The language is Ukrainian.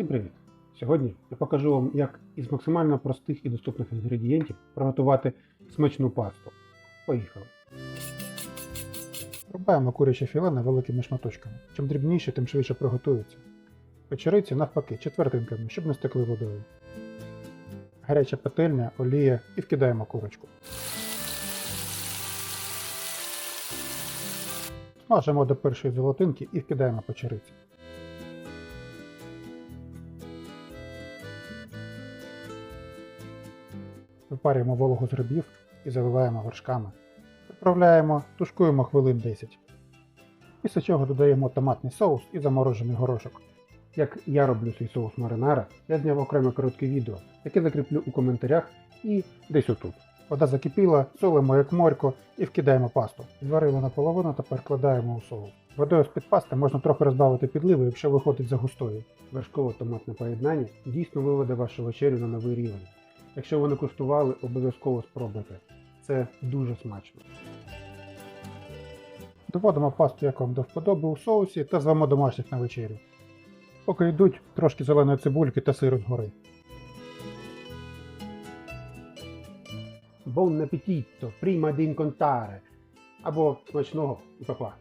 Всім привіт! Сьогодні я покажу вам, як із максимально простих і доступних інгредієнтів приготувати смачну пасту. Поїхали! Рубаємо куряче філе невеликими шматочками. Чим дрібніше, тим швидше приготується. Печериці навпаки, четвертинками, щоб не стекли водою. Гаряча пательня, олія і вкидаємо курочку. Смажимо до першої золотинки і вкидаємо печериці. Випарюємо вологу з рибів і заливаємо вершками. Відправляємо, тушкуємо хвилин 10. Після чого додаємо томатний соус і заморожений горошок. Як я роблю свій соус маринара, я зняв окреме коротке відео, яке закріплю у коментарях і десь отут. Вода закипіла, солимо як морько і вкидаємо пасту. Зварили наполовину та перекладаємо у соус. Водою з-під пасти можна трохи розбавити підливу, якщо виходить за густою. Вершково-томатне поєднання дійсно виведе вашу вечерю на новий рівень. Якщо ви не куштували, обов'язково спробуйте. Це дуже смачно. Доводимо пасту, як вам до вподоби у соусі та звемо домашніх на вечерю. Поки йдуть трошки зеленої цибульки та сиру згори. Buon appetito, prima di incontrare. Або смачного папа.